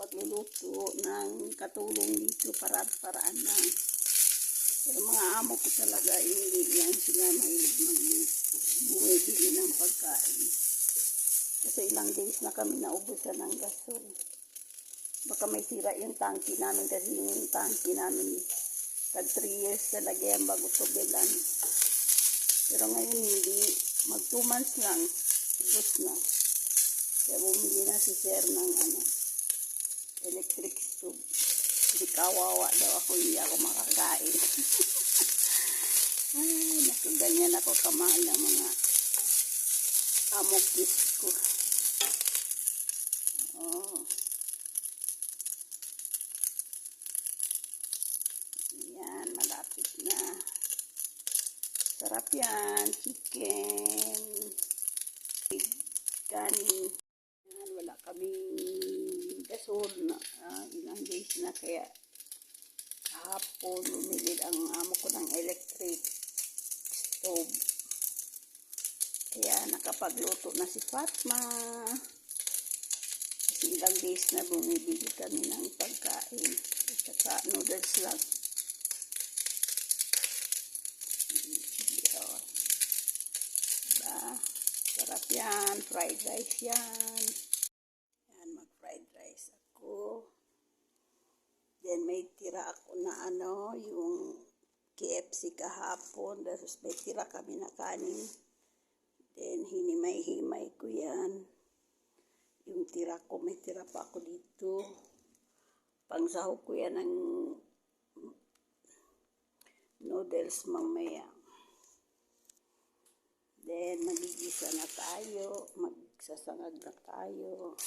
pagluluto ng katulong dito para paraan lang. Pero mga amo ko talaga, hindi yan sila mahilig magluto. Bumibili ng pagkain. Kasi ilang days na kami naubusan ng gasol. Baka may sira yung tangki namin kasi yung tangki namin tag 3 years talaga yan bago tubilan. Pero ngayon hindi, mag 2 months lang, ubos na. Kaya bumili na si sir ng ano, electric stove. Hindi kawawa daw ako, hindi ako makakain. Ay, naku, ganyan ako kamahal ng mga amokis ko. Oh. Yan, malapit na. Sarap yan. Chicken. Kanin. Yan, wala kaming gasol na ah, ilang days na kaya kahapon bumili ang amo ko ng electric stove. Kaya nakapagluto na si Fatma. Kasi ilang days na bumibili kami ng pagkain. At saka noodles lang. Oh. Diba? Sarap yan. Fried rice. Yan, mag-fried rice ako. Then may tira ako na ano, yung KFC kahapon. Tapos may tira kami na kanin. Then hinimay-himay ko yan. Yung tira ko, may tira pa ako dito. Pangsahog ko yan ng noodles mamaya. Then, magigisa na tayo. Magsasangag na tayo.